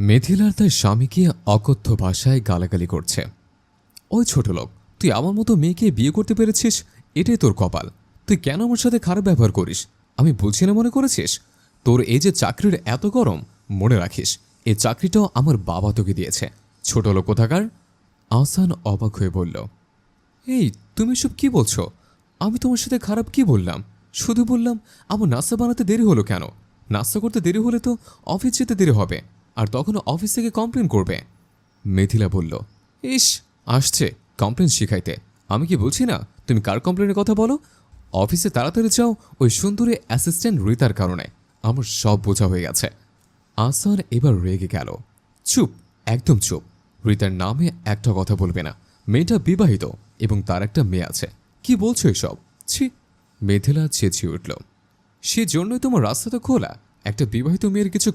মেথিলার তার স্বামীকে অকথ্য ভাষায় গালাগালি করছে। ওই ছোট লোক, তুই আমার মতো মেয়েকে বিয়ে করতে পেরেছিস? এটাই তোর কপাল। তুই কেন আমার সাথে খারাপ ব্যবহার করিস? আমি বলছি না মনে করেছিস? তোর এই যে চাকরির এত গরম, মনে রাখিস, এই চাকরিটাও আমার বাবা তোকে দিয়েছে। ছোট লোক কোথাকার? আহসান অবাক হয়ে বলল, এই, তুমি সব কি বলছো? আমি তোমার সাথে খারাপ কি বললাম? শুধু বললাম, আমার নাস্তা বানাতে দেরি হলো কেন? নাস্তা করতে দেরি হলে তো অফিস যেতে দেরি হবে। আর তখন অফিস থেকে কমপ্লেন করবে। মিথিলা বলল, ইস, আসছে কমপ্লেন শিখাইতে। আমি কি বলছি না? তুমি কার কমপ্লেনের কথা বলো? অফিসে তাড়াতাড়ি যাও ওই সুন্দরী অ্যাসিস্ট্যান্ট রিতার কারণে। আমার সব বোঝা হয়ে গেছে। আসান এবার রেগে গেল। চুপ, একদম চুপ। রিতার নামে একটা কথা বলবে না। মেয়েটা বিবাহিত এবং তার একটা মেয়ে আছে। কি বলছো এসব? ছি। মেথিলা চেঁচিয়ে উঠল সেজন্যই তোমার রাস্তা তো খোলা। একটা বিবাহিত মেয়ের কিছু